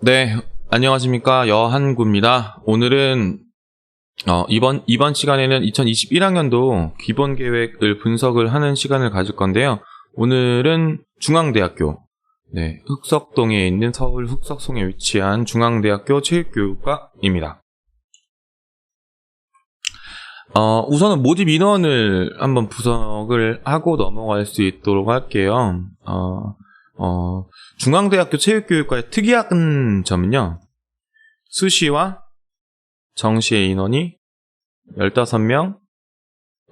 네, 안녕하십니까. 여한구입니다. 오늘은, 어, 이번, 이번 시간에는 2021학년도 기본 계획을 분석을 하는 시간을 가질 건데요. 오늘은 중앙대학교, 네, 흑석동에 있는 서울 흑석동에 위치한 중앙대학교 체육교육과입니다. 어, 우선은 모집 인원을 한번 분석을 하고 넘어갈 수 있도록 할게요. 어, 어, 중앙대학교 체육교육과의 특이한 점은요. 수시와 정시의 인원이 15명,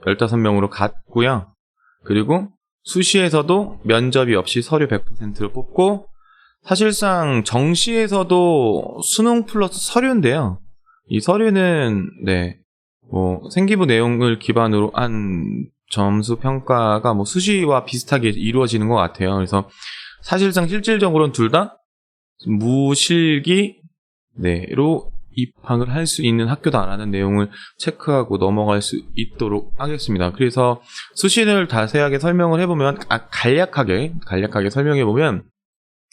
15명으로 같고요. 그리고 수시에서도 면접이 없이 서류 100%를 뽑고 사실상 정시에서도 수능 플러스 서류인데요. 이 서류는 네. 뭐 생기부 내용을 기반으로 한 점수 평가가 뭐 수시와 비슷하게 이루어지는 것 같아요. 그래서 사실상 실질적으로는 둘 다 무실기 네로 입학을 할 수 있는 학교다라는 내용을 체크하고 넘어갈 수 있도록 하겠습니다. 그래서 수시를 자세하게 설명을 해보면 아, 간략하게 간략하게 설명해 보면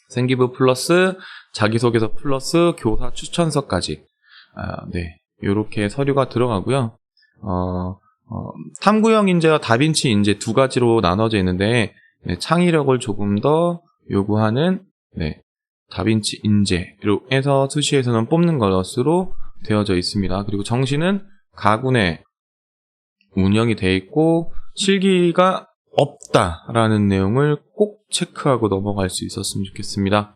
생기부 플러스 자기소개서 플러스 교사 추천서까지 아, 네 이렇게 서류가 들어가고요. 어, 어, 탐구형 인재와 다빈치 인재 두 가지로 나눠져 있는데 네, 창의력을 조금 더 요구하는 네, 다빈치 인재로 해서 수시에서는 뽑는 것으로 되어져 있습니다. 그리고 정시는 가군에 운영이 돼 있고 실기가 없다라는 내용을 꼭 체크하고 넘어갈 수 있었으면 좋겠습니다.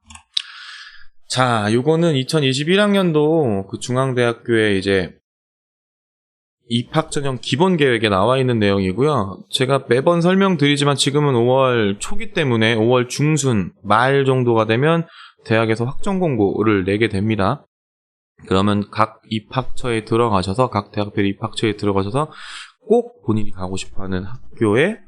자, 요거는 2021학년도 그 중앙대학교에 이제 입학 전형 기본 계획에 나와 있는 내용이고요. 제가 매번 설명드리지만 지금은 5월 초기 때문에 5월 중순 말 정도가 되면 대학에서 확정 공고를 내게 됩니다. 그러면 각 입학처에 들어가셔서 각 대학별 입학처에 들어가셔서 꼭 본인이 가고 싶어하는 학교에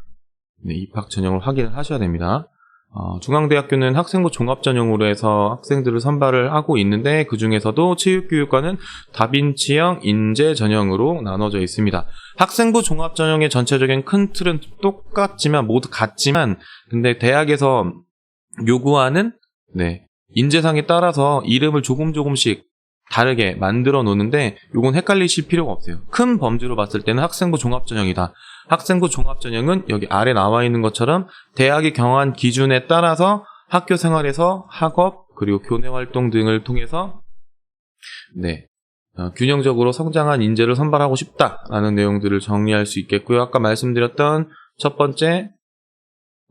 네, 입학 전형을 확인을 하셔야 됩니다. 어, 중앙대학교는 학생부 종합 전형으로 해서 학생들을 선발을 하고 있는데 그 중에서도 체육교육과는 다빈치형 인재 전형으로 나눠져 있습니다. 학생부 종합 전형의 전체적인 큰 틀은 똑같지만 모두 같지만 근데 대학에서 요구하는 네, 인재상에 따라서 이름을 조금 조금씩 다르게 만들어 놓는데 요건 헷갈리실 필요가 없어요. 큰 범주로 봤을 때는 학생부 종합 전형이다. 학생부 종합 전형은 여기 아래 나와 있는 것처럼 대학이 경한 기준에 따라서 학교 생활에서 학업 그리고 교내 활동 등을 통해서 네 어, 균형적으로 성장한 인재를 선발하고 싶다라는 내용들을 정리할 수 있겠고요. 아까 말씀드렸던 첫 번째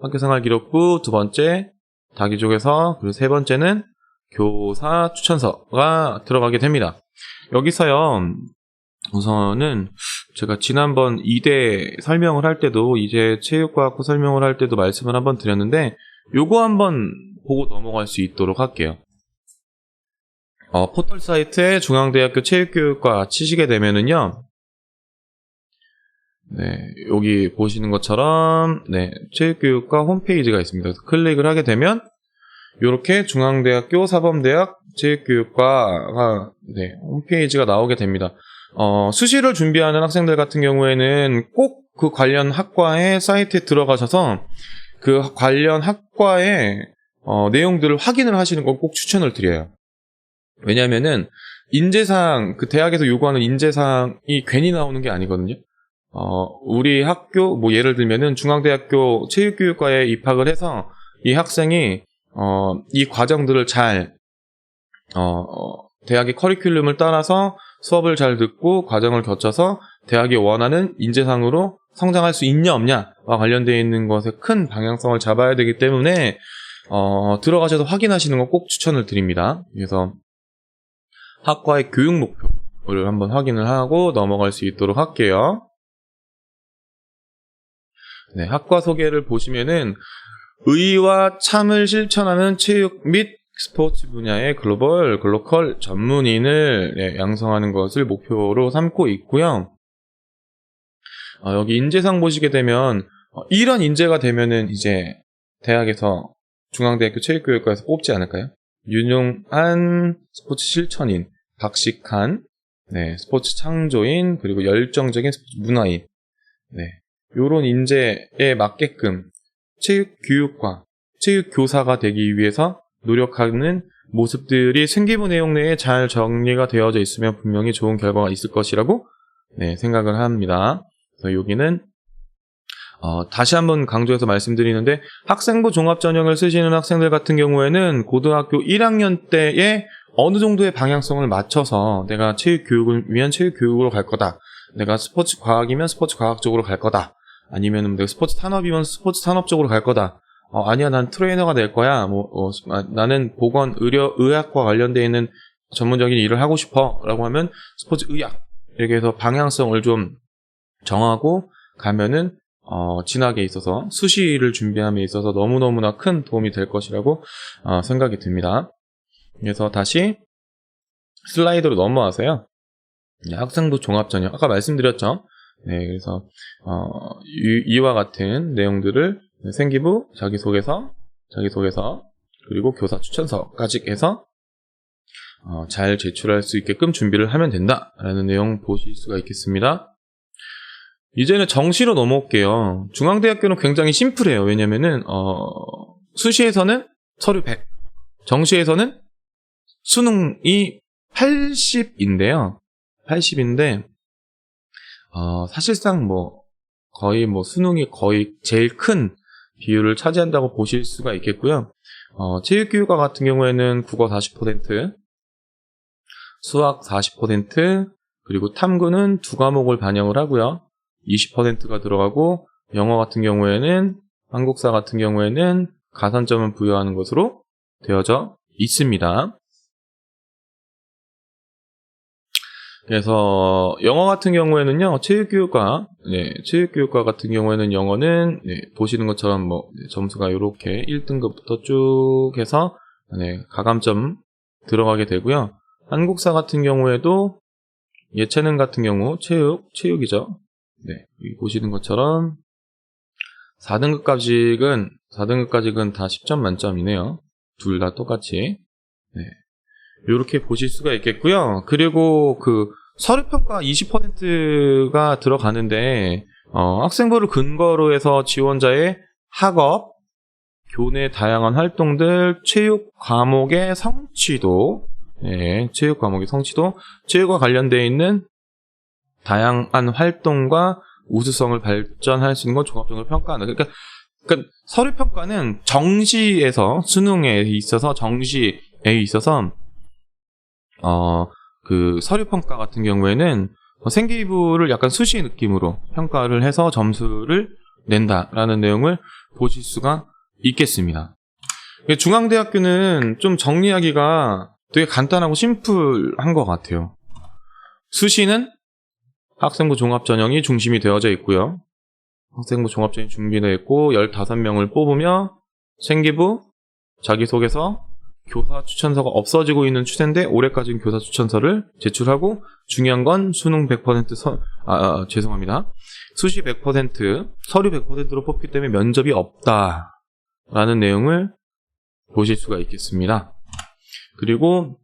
학교생활 기록부, 두 번째 다기족에서 그리고 세 번째는 교사 추천서가 들어가게 됩니다. 여기서요 우선은 제가 지난번 이대 설명을 할 때도 이제 체육과학부 설명을 할 때도 말씀을 한번 드렸는데 요거 한번 보고 넘어갈 수 있도록 할게요. 어, 포털 사이트에 중앙대학교 체육교육과 치시게 되면은요. 네, 여기 보시는 것처럼 네, 체육교육과 홈페이지가 있습니다. 클릭을 하게 되면 이렇게 중앙대학교 사범대학 체육교육과가 네, 홈페이지가 나오게 됩니다. 어, 수시를 준비하는 학생들 같은 경우에는 꼭 그 관련 학과의 사이트에 들어가셔서 그 관련 학과의 어, 내용들을 확인을 하시는 걸꼭 추천을 드려요. 왜냐면은 인재상 그 대학에서 요구하는 인재상이 괜히 나오는 게 아니거든요. 어, 우리 학교 뭐 예를 들면은 중앙대학교 체육교육과에 입학을 해서 이 학생이 어, 이 과정들을 잘 어, 대학의 커리큘럼을 따라서 수업을 잘 듣고 과정을 거쳐서 대학이 원하는 인재상으로 성장할 수 있냐 없냐와 관련되어 있는 것에 큰 방향성을 잡아야 되기 때문에 어, 들어가셔서 확인하시는 거 꼭 추천을 드립니다. 그래서 학과의 교육 목표를 한번 확인을 하고 넘어갈 수 있도록 할게요. 네, 학과 소개를 보시면은 의와 참을 실천하는 체육 및 스포츠 분야의 글로벌, 글로컬 전문인을 네, 양성하는 것을 목표로 삼고 있고요. 어, 여기 인재상 보시게 되면 어, 이런 인재가 되면은 이제 대학에서 중앙대학교 체육교육과에서 뽑지 않을까요? 유능한 스포츠 실천인, 박식한, 네, 스포츠 창조인, 그리고 열정적인 스포츠 문화인, 네, 요런 인재에 맞게끔 체육교육과, 체육교사가 되기 위해서 노력하는 모습들이 생기부 내용 내에 잘 정리가 되어져 있으면 분명히 좋은 결과가 있을 것이라고 네, 생각을 합니다. 그래서 여기는 어, 다시 한번 강조해서 말씀드리는데 학생부 종합전형을 쓰시는 학생들 같은 경우에는 고등학교 1학년 때에 어느 정도의 방향성을 맞춰서 내가 체육 교육을 위한 체육 교육으로 갈 거다. 내가 스포츠 과학이면 스포츠 과학 쪽으로 갈 거다. 아니면 내가 스포츠 산업이면 스포츠 산업 쪽으로 갈 거다. 어, 아니야, 난 트레이너가 될 거야. 뭐, 어, 아, 나는 보건, 의료, 의학과 관련되어 있는 전문적인 일을 하고 싶어. 라고 하면 스포츠 의학. 이렇게 해서 방향성을 좀 정하고 가면은, 어, 진학에 있어서 수시를 준비함에 있어서 너무너무나 큰 도움이 될 것이라고 어, 생각이 듭니다. 그래서 다시 슬라이드로 넘어와서요. 네, 학생부 종합전형. 아까 말씀드렸죠. 네, 그래서, 어, 이, 이와 같은 내용들을 생기부, 자기소개서, 자기소개서, 그리고 교사 추천서까지 해서 어, 잘 제출할 수 있게끔 준비를 하면 된다라는 내용 보실 수가 있겠습니다. 이제는 정시로 넘어올게요. 중앙대학교는 굉장히 심플해요. 왜냐면은 어, 수시에서는 서류 100, 정시에서는 수능이 80인데요. 80인데 어, 사실상 뭐 거의 뭐 수능이 거의 제일 큰 비율을 차지한다고 보실 수가 있겠고요. 어, 체육교육과 같은 경우에는 국어 40%, 수학 40%, 그리고 탐구는 두 과목을 반영을 하고요. 20%가 들어가고 영어 같은 경우에는 한국사 같은 경우에는 가산점을 부여하는 것으로 되어져 있습니다. 그래서 영어 같은 경우에는요 체육교육과 네, 체육교육과 같은 경우에는 영어는 네, 보시는 것처럼 뭐 네, 점수가 이렇게 1등급부터 쭉 해서 네, 가감점 들어가게 되고요. 한국사 같은 경우에도 예체능 같은 경우 체육 체육이죠. 네, 보시는 것처럼 4등급까지는 4등급까지는 다 10점 만점이네요. 둘 다 똑같이. 네. 이렇게 보실 수가 있겠고요. 그리고 그 서류평가 20%가 들어가는데 어, 학생부를 근거로 해서 지원자의 학업, 교내 다양한 활동들, 체육 과목의 성취도, 예, 체육 과목의 성취도, 체육과 관련되어 있는 다양한 활동과 우수성을 발전할 수 있는 건 종합적으로 평가하는. 그러니까, 그러니까 서류 평가는 정시에서 수능에 있어서 정시에 있어서 어, 그 서류 평가 같은 경우에는 생기부를 약간 수시 느낌으로 평가를 해서 점수를 낸다라는 내용을 보실 수가 있겠습니다. 중앙대학교는 좀 정리하기가 되게 간단하고 심플한 것 같아요. 수시는 학생부 종합전형이 중심이 되어져 있고요. 학생부 종합전형이 준비되어 있고 15명을 뽑으며 생기부, 자기소개서, 교사 추천서가 없어지고 있는 추세인데 올해까지는 교사 추천서를 제출하고 중요한 건 수능 100% 서, 아, 아, 죄송합니다. 수시 100% 서류 100%로 뽑기 때문에 면접이 없다라는 내용을 보실 수가 있겠습니다. 그리고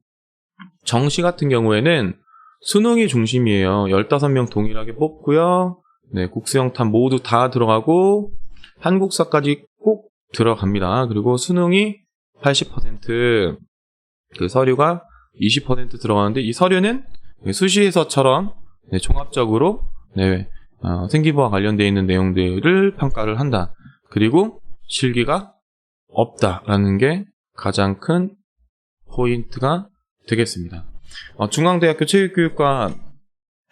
정시 같은 경우에는 수능이 중심이에요. 15명 동일하게 뽑고요. 네, 국수영탄 모두 다 들어가고 한국사까지 꼭 들어갑니다. 그리고 수능이 80%그 서류가 20% 들어가는데 이 서류는 수시에서처럼 네, 종합적으로 네, 어, 생기부와 관련되어 있는 내용들을 평가를 한다. 그리고 실기가 없다라는 게 가장 큰 포인트가 되겠습니다. 어, 중앙대학교 체육교육과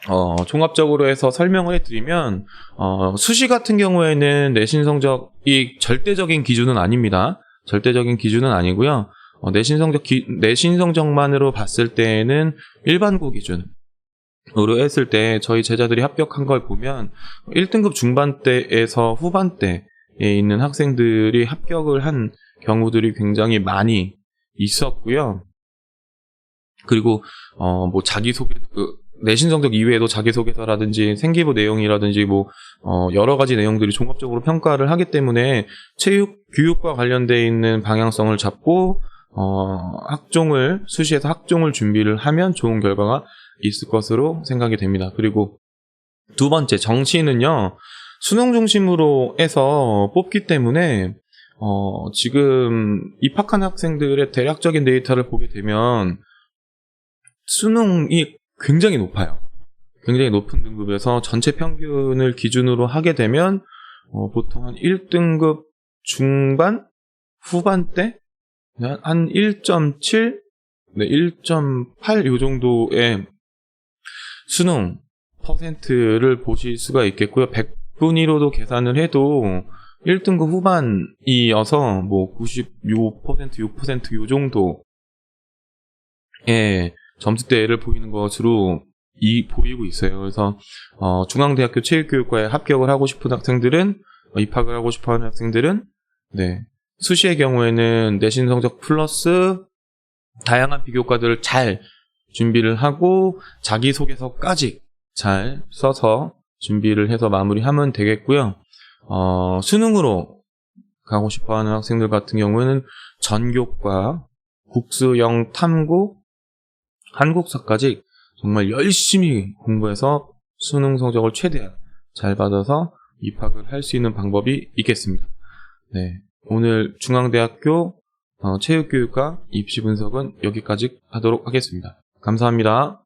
어, 종합적으로 해서 설명을 해드리면 어, 수시 같은 경우에는 내신 성적이 절대적인 기준은 아닙니다. 절대적인 기준은 아니고요. 어, 내신 성적 기, 내신 성적만으로 봤을 때는 일반고 기준 으로 했을 때 저희 제자들이 합격한 걸 보면 1등급 중반대에서 후반대에 있는 학생들이 합격을 한 경우들이 굉장히 많이 있었고요. 그리고 어 뭐 자기소개 그 내신 성적 이외에도 자기소개서라든지 생기부 내용이라든지 뭐 어, 여러 가지 내용들이 종합적으로 평가를 하기 때문에 체육 교육과 관련돼 있는 방향성을 잡고 어, 학종을 수시에서 학종을 준비를 하면 좋은 결과가 있을 것으로 생각이 됩니다. 그리고 두 번째 정시는요 수능 중심으로 해서 뽑기 때문에 어, 지금 입학한 학생들의 대략적인 데이터를 보게 되면 수능이 굉장히 높아요. 굉장히 높은 등급에서 전체 평균을 기준으로 하게 되면 어, 보통 한 1등급 중반 후반대 네, 한 1.7, 네, 1.8요 정도의 수능 퍼센트를 보실 수가 있겠고요. 100분위로도 계산을 해도 1등급 후반이어서 뭐 96%, 6%요 정도의 점수대를 보이는 것으로 이 보이고 있어요. 그래서 어, 중앙대학교 체육교육과에 합격을 하고 싶은 학생들은 어, 입학을 하고 싶어하는 학생들은 네 수시의 경우에는 내신 성적 플러스 다양한 비교과들을 잘 준비를 하고 자기소개서까지 잘 써서 준비를 해서 마무리하면 되겠고요. 어, 수능으로 가고 싶어하는 학생들 같은 경우에는 전교과, 국수영 탐구, 한국사까지 정말 열심히 공부해서 수능 성적을 최대한 잘 받아서 입학을 할 수 있는 방법이 있겠습니다. 네. 오늘 중앙대학교 어, 체육교육과 입시 분석은 여기까지 하도록 하겠습니다. 감사합니다.